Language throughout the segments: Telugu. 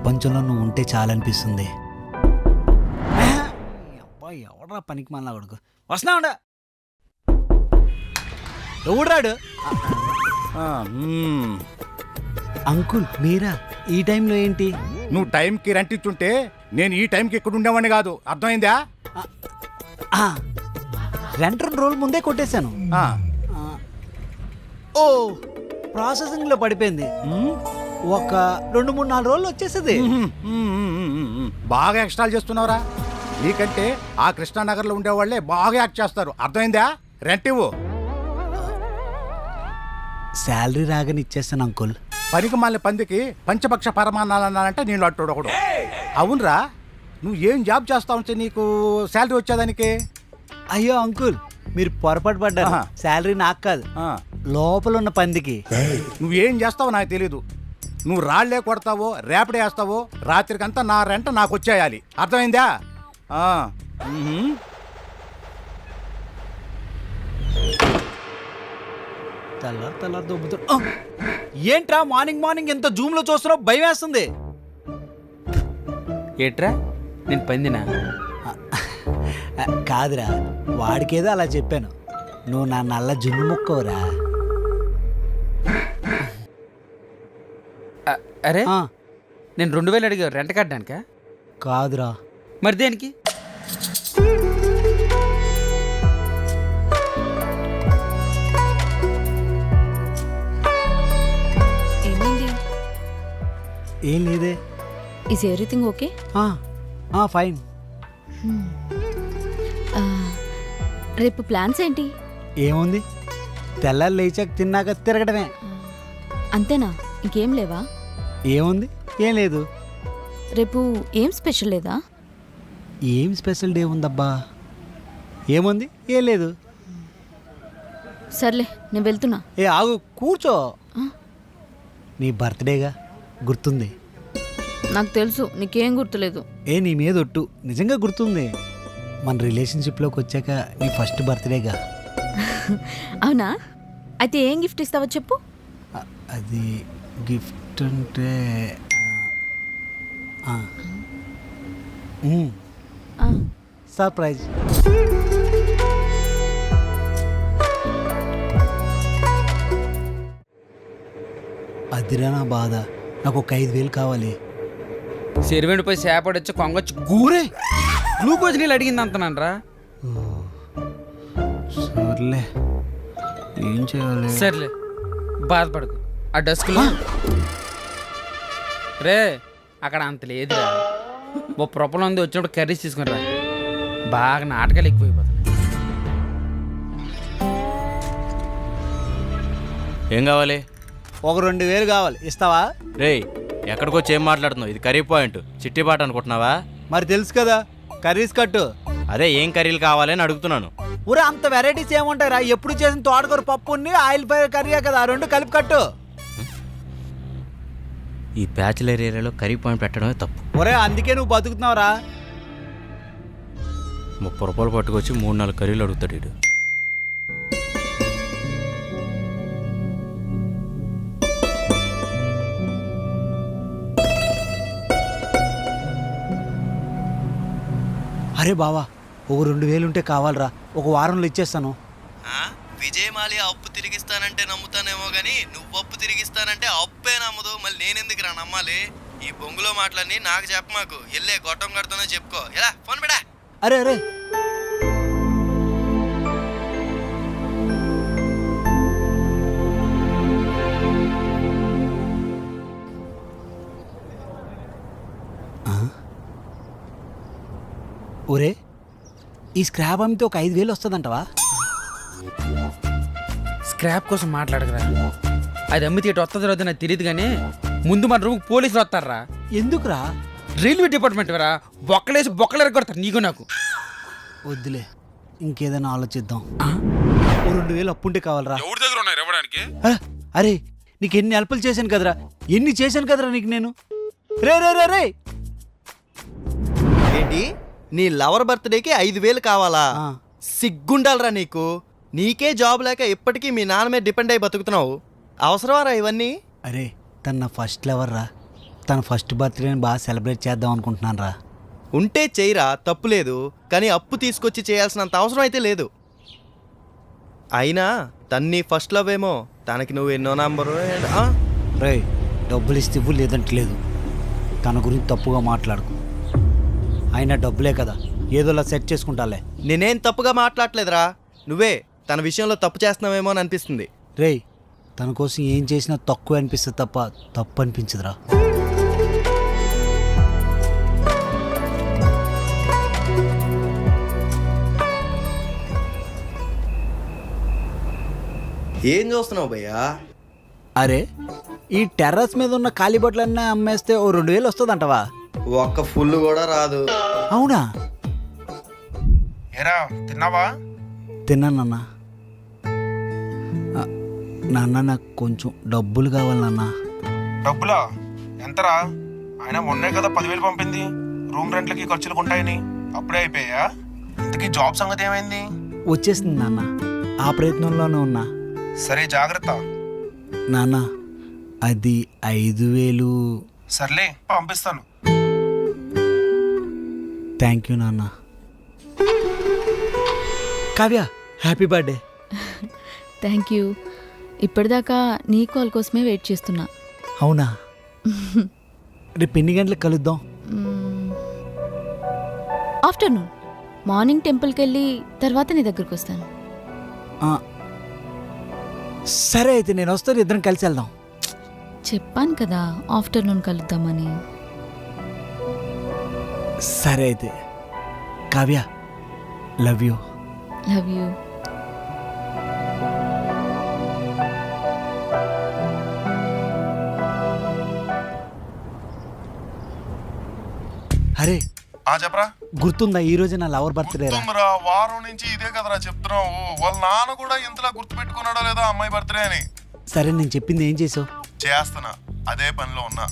ప్రపంచంలో నువ్వు ఉంటే చాలనిపిస్తుంది. అబ్బాయి ఎవడరా పనికి మళ్ళా కొడుకు? వస్తున్నా ఉండ. ఎవడ్రాడు. అంకుల్ మీరా? ఈ టైంలో ఏంటి? నువ్వు టైంకి రెంట్ ఇచ్చుంటే నేను ఈ టైంకి ఇక్కడ ఉండేవాడిని కాదు. అర్థమైందా? రెండు రోజుల ముందే కొట్టేశాను. ఆ. ఆ, ఓ ప్రాసెసింగ్లో పడిపోయింది. ఒక రెండు మూడు నాలుగు రోజులు మ్మ్. బాగా ఎక్స్ట్రాలు చేస్తున్నావురా. నీకంటే ఆ కృష్ణానగర్లో ఉండేవాళ్ళే బాగా యాక్ట్ చేస్తారు. అర్థమైందా? రెంట్ ఇవ్వు. శాలరీ రాగానే ఇచ్చేస్తాను అంకుల్. పనికి మాలిన పందికి పంచపక్ష పరమాన్నాలు అన్నానంటే నేను అట్టుడు ఒకడు అవునరా? నువ్వు ఏం జాబ్ చేస్తా ఉంటే నీకు శాలరీ వచ్చేదానికి? అయ్యో అంకుల్ మీరు పొరపాటు పడ్డారు. శాలరీ నాకు కాదు. లోపల ఉన్న పందికి. నువ్వేం చేస్తావో నాకు తెలీదు. నువ్వు రాళ్ళే కొడతావో రేపడే వేస్తావో రాత్రికంతా నా రెంట నాకు వచ్చేయాలి. అర్థమైందా? ఆ. తెల్లారు తెల్లారు దొబ్బుతూ. ఆ! ఏంట్రా మార్నింగ్ మార్నింగ్ ఎంత జూమ్లో చూస్తున్నావు? భయం వేస్తుంది. ఏట్రా? నేను పందినా? కాదురా వాడికేదో అలా చెప్పాను. నువ్వు నా నల్ల జున్ను ముక్కవురా అరే? ఆ, నేను రెండు వేలు అడిగా రెంట్ కట్టడానికా? కాదురా. మరి దేనికి? ఏమైంది? ఏం లేదే. ఈజ్ ఎవ్రీథింగ్ ఓకే ఆ, ఆ, ఫైన్ రేపు ప్లాన్స్ ఏంటి? ఏముంది? తెల్లారు లేచాక తిన్నాక తిరగడమే. అంతేనా? ఇంకేం లేవా? ఏముంది? ఏం లేదు. రేపు ఏం స్పెషల్ లేదా? ఏం స్పెషల్ డే ఉందబ్బా. ఏముంది? ఏం లేదు. సర్లే నేను వెళ్తున్నా. ఏ ఆగు కూర్చో? నీ బర్త్డేగా? గుర్తుంది. నాకు తెలుసు నీకేం గుర్తులేదు. ఏ నీ మీద ఒట్టు. నిజంగా గుర్తుంది. మన రిలేషన్షిప్లోకి వచ్చాక నీ ఫస్ట్ బర్త్డేగా. అవునా? అయితే ఏం గిఫ్ట్ ఇస్తావో చెప్పు. అది గిఫ్ట్ అంటే. మ్, ఆ, సర్ప్రైజ్. అదిరా నా బాధ. నాకు ఒక ఐదు వేలు కావాలి. సెరివెండి పోయి చేపడొచ్చి కొంగొచ్చి గూరే! గ్లూకోజ్ నీళ్ళు అడిగింది అంతనండ్రా సర్లే. ఏం చేయాలి? సర్లే. బాధపడకు. ఆ డస్క్లో రే అక్కడ అంత లేదురా. ఓ ప్రొపలం ఉంది వచ్చినప్పుడు కర్రీస్ తీసుకుని రా బాగా నాటకాలు ఎక్కువైపోతాయి ఏం కావాలి? ఒక రెండు వేలు కావాలి. ఇస్తావా? రేయ్ ఎక్కడికొచ్చి ఏం మాట్లాడుతున్నావు? ఇది కర్రీ పాయింట్. చిట్టిపాట అనుకుంటున్నావా? మరి తెలుసు కదా కర్రీస్ కట్టు. అదే ఏం కర్రీలు కావాలి అని అడుగుతున్నాను. ఊరే అంత వెరైటీస్ ఏముంటాయిరా? ఎప్పుడు చేసిన తోటకూర పప్పుని ఆయిల్ ఫ్రై కర్రీయే కదా ఆ రెండు కలిపి కట్టు. ఈ బ్యాచిలర్ ఏరియాలో కర్రీ పాయింట్ పెట్టడమే తప్పు. ఒరే అందుకే నువ్వు బతుకుతున్నావురా. ముప్పై రూపాయలు పట్టుకొచ్చి మూడు నాలుగు కర్రీలు అడుగుతాడు వీడు అరే బావా ఒక రెండు వేలు ఉంటే కావాలరా. ఒక వారంలో ఇచ్చేస్తాను. విజయమాలి అప్పు తిరిగిస్తానంటే నమ్ముతానేమో కానీ నువ్వు అప్పు తిరిగిస్తానంటే అప్పే నమ్మదు. మళ్ళీ నేనెందుకు రా నమ్మాలి? ఈ బొంగులో మాటలన్నీ నాకు చెప్పమాకు ఎల్లే గొట్టం కడుతున్నా చెప్పుకో. ఎలా? ఫోన్ పెడా అరే అరే. ఒరే ఈ స్క్రాబ్ అమ్మితే ఒక ఐదు వేలు వస్తుందంటవా? స్క్రాప్ కోసం మాట్లాడకరా. అది అమ్మితే ఇటు వస్తుంది రోజు నాకు తెలియదు కానీ ముందు మన రూమ్ పోలీసులు వస్తారా? ఎందుకురా? రైల్వే డిపార్ట్మెంట్ రా బొక్కలేసి బొక్కలు ఎరగొడతారు నీకు నాకు. వద్దులే ఇంకేదైనా ఆలోచిద్దాం. ఓ రెండు వేలు అప్పుంటే కావాలరా. ఎవరి దగ్గర ఉన్నారు ఇవ్వడానికి? ఆ, అరే నీకు ఎన్ని అల్పలు చేశాను కదరా? ఎన్ని చేశాను కదరా నీకు నేను? రే రే రే రే! ఏంటి? నీ లవర్ బర్త్డేకి ఐదు వేలు కావాలా? ఆ. సిగ్గుండాలరా నీకు. నీకే జాబ్ లేక ఇప్పటికీ మీ నాన్న మీద డిపెండ్ అయి బతుకుతున్నావు. అవసరమారా ఇవన్నీ? అరే తన నా ఫస్ట్ లవర్ రా. తన ఫస్ట్ బర్త్డేని బాగా సెలబ్రేట్ చేద్దాం అనుకుంటున్నాను రా. ఉంటే చెయ్యరా తప్పు లేదు. కానీ అప్పు తీసుకొచ్చి చేయాల్సినంత అవసరం అయితే లేదు. అయినా తన్ని ఫస్ట్ లవ్ ఏమో తనకి నువ్వు ఎన్నో నంబరు? రే డబ్బులు ఇస్తే ఇవ్వు లేదంటే లేదు. తన గురించి తప్పుగా మాట్లాడుకు. అయినా డబ్బులే కదా ఏదోలా సెట్ చేసుకుంటాలే. నేనేం తప్పుగా మాట్లాడలేదురా నువ్వే తన విషయంలో తప్పు చేస్తున్నావేమో అని అనిపిస్తుంది. రేయ్ తన కోసం ఏం చేసినా తక్కువ అనిపిస్తుంది తప్ప తప్పు అనిపించదురా. ఏం చూస్తున్నావు భయ్యా? అరే ఈ టెర్రస్ మీద ఉన్న ఖాళీ బట్టలన్నీ అమ్మేస్తే ఓ రెండు వేలు వస్తుందంటవా? ఒక్క ఫుల్ కూడా రాదు. అవునా? ఏరా తిన్నావా? తిన్నానన్న నాన్న నాకు కొంచెం డబ్బులు కావాలి నాన్న. డబ్బులా? ఎంతరా? ఆయన మొన్నే కదా పదివేలు పంపింది. రూమ్ రెంట్లకి ఖర్చులకు ఉంటాయని అప్పుడే అయిపోయా ఇంతకీ జాబ్ సంగతి ఏమైంది? వచ్చేసింది నాన్న. ఆ ప్రయత్నంలోనే ఉన్నా. సరే జాగ్రత్త. నాన్న అది ఐదు వేలు సర్లే పంపిస్తాను. థ్యాంక్ యూ నాన్న. Kavya happy birthday. Thank you. ఇప్పటిదాకా నీ కాల్ కోసమే వెయిట్ చేస్తున్నా. అవునా? రేపు ఎన్ని గంటలకు కలుద్దాం? ఆఫ్టర్నూన్. మార్నింగ్ టెంపుల్కి వెళ్ళి తర్వాత నీ దగ్గరికి వస్తాను. సరే అయితే నేను వస్తాను ఇద్దరం కలిసి వెళ్దాం. చెప్పాను కదా ఆఫ్టర్నూన్ కలుద్దామని. సరే అయితే. Kavya love you. Love you. ఆ చెప్పరా? గుర్తుందా? ఈ రోజు నా లవర్ బర్త్డే రా. గుర్తుందిరా వారం నుంచి ఇదే కదరా చెప్తున్నావు. వాళ్ళ నాన్న కూడా ఇంతలా గుర్తు పెట్టుకున్నాడో లేదో అమ్మాయి బర్త్డే అని. సరే నేను చెప్పింది ఏం చేసావు? చేస్తున్నా. అదే పనిలో ఉన్నా.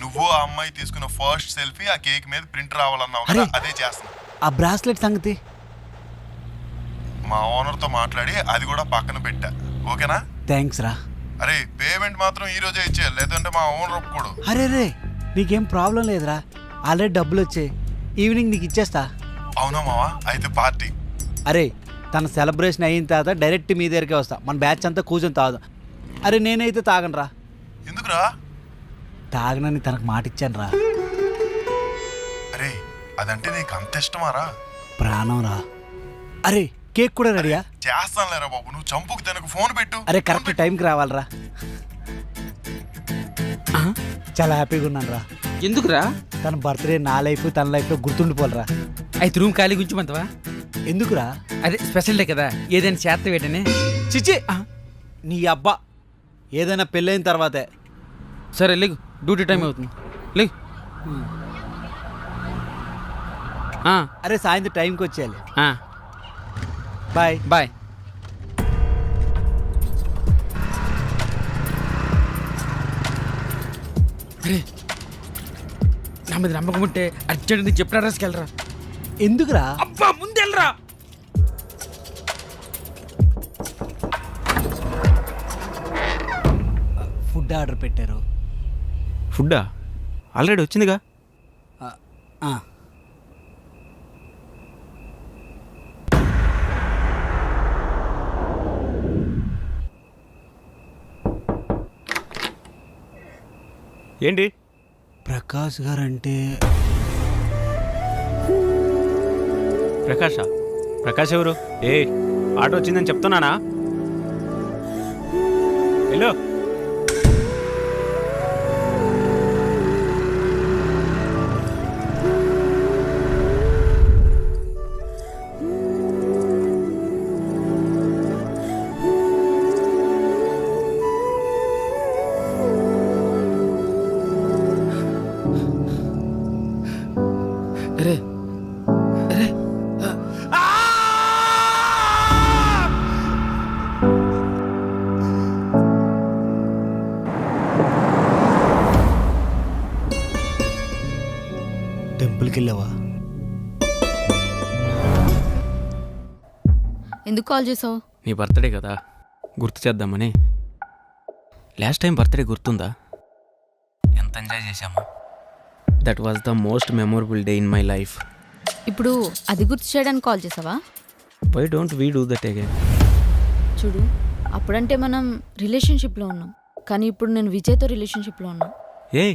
నువ్వు ఆ అమ్మాయి తీసుకున్న ఫస్ట్ సెల్ఫీ ఆ కేక్ మీద ప్రింట్ రావాలన్నావు కదా అరే. అదే చేస్తున్నా. ఆ బ్రాస్లెట్ సంగతి? మా ఓనర్తో మాట్లాడి అది కూడా పక్కన పెట్టా. ఓకేనా? థ్యాంక్స్ రా. అరే పేమెంట్ మాత్రం ఈ రోజే ఇచ్చేయాలి లేదంటే మా ఓనర్ ఒప్పుకోడు. అరే రే నీకేం ప్రాబ్లం లేదురా. ఆల్రెడీ డబ్బులు వచ్చాయి. ఈవినింగ్ నీకు ఇచ్చేస్తా. అవునా మావా? అయితే పార్టీ. అరే తన సెలబ్రేషన్ అయిన తర్వాత డైరెక్ట్ మీ దగ్గరికే వస్తా. మన బ్యాచ్ అంతా కూర్చొని తాగుదాం. అరే నేనైతే తాగను ఎందుకురా? తాగనని తనకు మాట ఇచ్చాను రా అరే అదంటే నీకు అంత ఇష్టమారా? ప్రాణం రా అరే కేక్ కూడా రెడీయా? చేస్తానులేరా బాబు నువ్వు చంపుకు తనకు ఫోన్ పెట్టు. అరే కరెక్ట్ టైంకి రావాలరా. చాలా హ్యాపీగా ఉన్నాను రా. ఎందుకురా? తన బర్త్డే నా లైఫ్ తన లైఫ్లో గుర్తుండిపోవాలరా. అయితే రూమ్ ఖాళీ గుంచమంతవా ఎందుకురా? అదే స్పెషల్ డే కదా ఏదైనా చేత వేటనే చిచి నీ అబ్బా. ఏదైనా పెళ్ళైన తర్వాతే. సరే లేగు. డ్యూటీ టైం అవుతుంది. లేగు. అరే సాయంత్రం టైంకి వచ్చేయాలి. బాయ్. బాయ్. అరే నా మీద నమ్మకం ఉంటే అర్జెంట్ నీకు చెప్పిన అడ్రస్కి వెళ్ళరా. ఎందుకురా? అబ్బా ముందెళ్ళరా ఫుడ్ ఆర్డర్ పెట్టారు. ఫుడ్డా? ఆల్రెడీ వచ్చిందిగా? ఆ, ఆ. ఏంటి? ప్రకాష్ గారు అంటే ప్రకాషా? ప్రకాష్ ఎవరు? ఏ ఆటో వచ్చిందని చెప్తున్నానా? హలో అరే అరే టెంపుల్కి వెళ్ళావా ఎందుకు కాల్ చేసావు? నీ బర్త్డే కదా గుర్తు చేద్దామని. లాస్ట్ టైం బర్త్డే గుర్తుందా? ఎంత ఎంజాయ్ చేసాము that was the most memorable day in my life ఇప్పుడు అది గుర్తు చేయడానికి కాల్ చేసావా? Why don't we do that again చూడు అప్పుడంటే మనం రిలేషన్షిప్లో ఉన్నాం. కానీ ఇప్పుడు నేను విజయ్తో రిలేషన్షిప్లో ఉన్నా. ఏ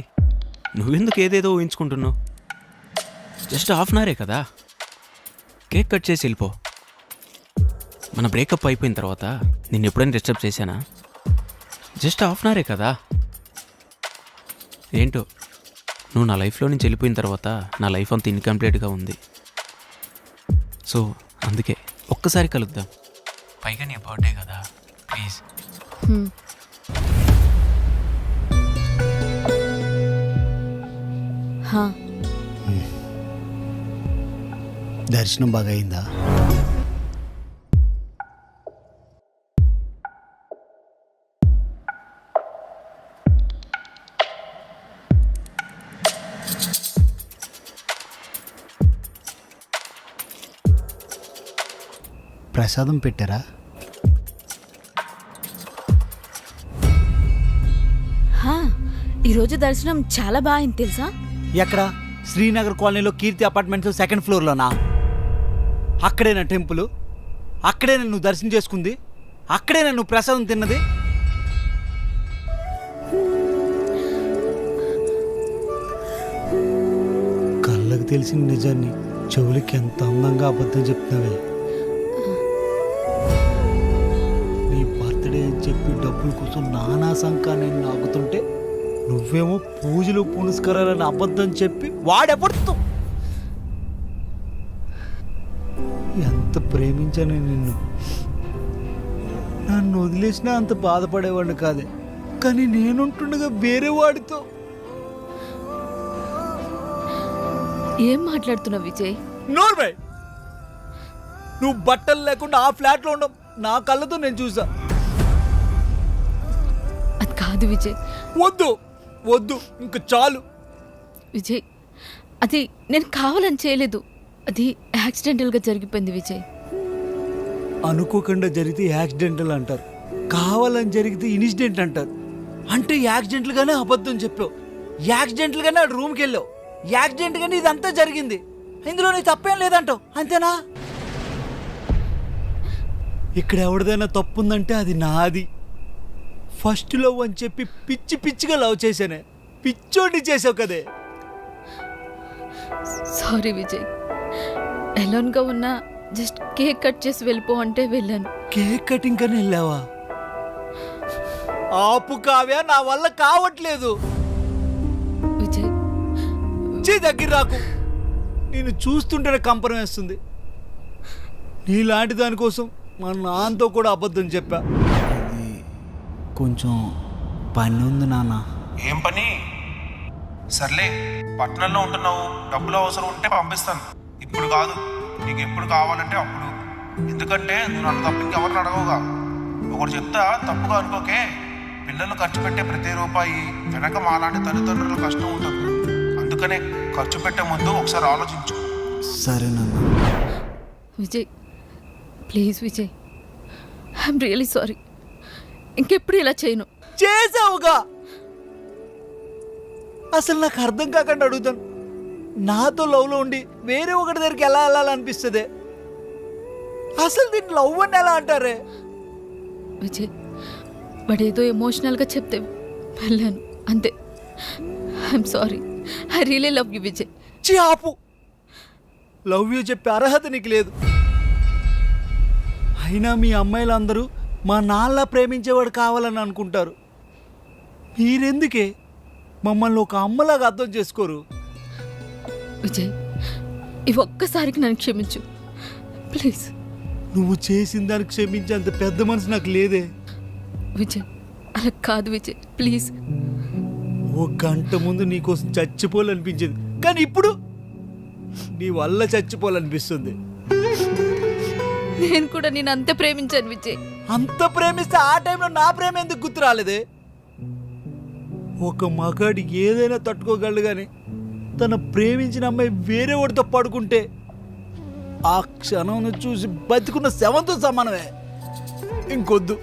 నువ్వెందుకు ఏదేదో ఊహించుకుంటున్నావు? జస్ట్ హాఫ్ అన్ అవరే కదా? కేక్ కట్ చేసి వెళ్ళిపో. మన బ్రేకప్ అయిపోయిన తర్వాత నేను ఎప్పుడైనా డిస్టర్బ్ చేశానా? జస్ట్ హాఫ్ అన్ అవరే కదా? ఏంటో? నువ్వు నా లైఫ్లో నుంచి వెళ్ళిపోయిన తర్వాత నా లైఫ్ అంత ఇన్కంప్లీట్గా ఉంది. సో అందుకే ఒక్కసారి కలుద్దాం. పైగా నీ బర్త్డే కదా ప్లీజ్. దర్శనం బాగా అయిందా ప్రసాదం పెట్టారా. ఈరోజు దర్శనం చాలా బాగా అయింది తెలుసా? ఎక్కడ? శ్రీనగర్ కాలనీలో కీర్తి అపార్ట్మెంట్స్ సెకండ్ ఫ్లోర్లోనా? అక్కడేనా టెంపుల్? అక్కడే నువ్వు దర్శనం చేసుకుంది? అక్కడే నువ్వు ప్రసాదం తిన్నది? కళ్ళకు తెలిసిన నిజాన్ని చెవులకి ఎంత అందంగా అబద్ధం చెప్తున్నావే. చెప్పి డబ్బుల కోసం నానా సంకాన్ని నాగుతుంటే నువ్వేమో పూజలు పునస్కారాలని అబద్ధం చెప్పి వాడెపడుతూ ఎంత ప్రేమించాను నిన్ను. నన్ను వదిలేసినా అంత బాధపడేవాడిని కాదే. కానీ నేనుంటుండగా వేరే వాడితో ఏం మాట్లాడుతున్నావు విజయ్? నోర్మై! నువ్వు బట్టలు లేకుండా ఆ ఫ్లాట్లో ఉండవు. నా కళ్ళతో నేను చూసా. అది కాదు విజయ్. వద్దు వద్దు ఇంక చాలు. విజయ్ అది నేను కావాలని చేయలేదు. అది యాక్సిడెంటల్గా జరిగిపోయింది విజయ్. అనుకోకుండా జరిగితే యాక్సిడెంటల్ అంటారు. కావాలని జరిగితే ఇన్సిడెంట్ అంటారు. అంటే యాక్సిడెంట్లుగానే అబద్ధం చెప్పావు. యాక్సిడెంట్లుగానే ఆ రూమ్కి వెళ్ళావు యాక్సిడెంట్గానే ఇదంతా జరిగింది. ఇందులో నీ తప్పేం లేదంటావు. అంతేనా? ఇక్కడ ఎవరిదైనా తప్పు ఉందంటే అది నాది. ఫస్ట్ లవ్ అని చెప్పి పిచ్చి పిచ్చిగా లవ్ చేశానే. పిచ్చోడి చేసావు కదే. సారీ విజయ్. ఎలోన్గా ఉన్న జస్ట్ కేక్ కట్ చేసి వెళ్ళిపో అంటే వెళ్ళాను. కేక్ కటింగ్ కని వెళ్ళావా? ఆపు కావ్య నా వల్ల కావట్లేదు. విజయ్. చీ దగ్గర రాకు. నేను చూస్తుంటేనే కంపరం వేస్తుంది. నీలాంటి దానికోసం మా నాన్నతో కూడా అబద్ధం చెప్పా. కొంచెం పని ఉంది నాన్న. ఏం పని? సర్లే పట్టణంలో ఉంటున్నావు. డబ్బులు అవసరం ఉంటే పంపిస్తాను. ఇప్పుడు కాదు నీకు ఎప్పుడు కావాలంటే అప్పుడు. ఎందుకంటే నువ్వు నన్ను తప్ప ఇంకెవరిని అడగవుగా. ఒకటి చెప్తా తప్పుగా అనుకోకే పిల్లలు ఖర్చు పెట్టే ప్రతి రూపాయి వెనక మాలాంటి తల్లిదండ్రుల కష్టం ఉంటుంది. అందుకనే ఖర్చు పెట్టే ముందు ఒకసారి ఆలోచించు. సరే నాన్న. Vijay please Vijay. I'm really sorry. ఇంకెప్పుడు ఇలా చేయను. చేసావుగా అసలు నాకు అర్థం కాకుండా అడుగుతాను. నాతో లవ్లో ఉండి వేరే ఒకటి దగ్గరికి ఎలా వెళ్ళాలనిపిస్తుంది? అసలు దీన్ని లవ్ అని ఎలా అంటారే? విజయ్ వాడు ఏదో ఎమోషనల్గా చెప్తే వెళ్ళాను. అంతే. I'm sorry I really love you Vijay. చి ఆపు. లవ్ యూ చెప్పే అర్హత నీకు లేదు. అయినా మీ అమ్మాయిలందరూ మా నాన్న ప్రేమించేవాడు కావాలని అనుకుంటారు. మీరెందుకే మమ్మల్ని ఒక అమ్మలాగా అర్థం చేసుకోరు? విజయ్ ఈ ఒక్కసారికి నన్ను క్షమించు. ప్లీజ్. నువ్వు చేసిన దానికి క్షమించేంత పెద్ద మనసు నాకు లేదే. విజయ్ అలా కాదు విజయ్ ప్లీజ్. ఓ గంట ముందు నీకోసం చచ్చిపోవాలనిపించేది. కానీ ఇప్పుడు నీ వల్ల చచ్చిపోవాలనిపిస్తుంది. నేను కూడా నేను అంత ప్రేమించాను విజయ్. అంత ప్రేమిస్తే ఆ టైంలో నా ప్రేమ ఎందుకు గుర్తు రాలేదు? ఒక మగాడు ఏదైనా తట్టుకోగలడు కానీ తన ప్రేమించిన అమ్మాయి వేరే వాడితో పడుకుంటే ఆ క్షణం చూసి బతికున్న శవంతో సమానమే. ఇంకొద్దు.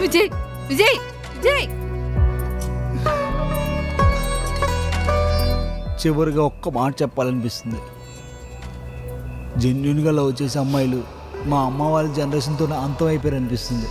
విజయ్ విజయ్ విజయ్! చివరిగా ఒక్క మాట చెప్పాలనిపిస్తుంది. జెన్యున్గా లవ్ చేసే అమ్మాయిలు మా అమ్మ వాళ్ళ జనరేషన్తో అంతం అయిపోయారు అనిపిస్తుంది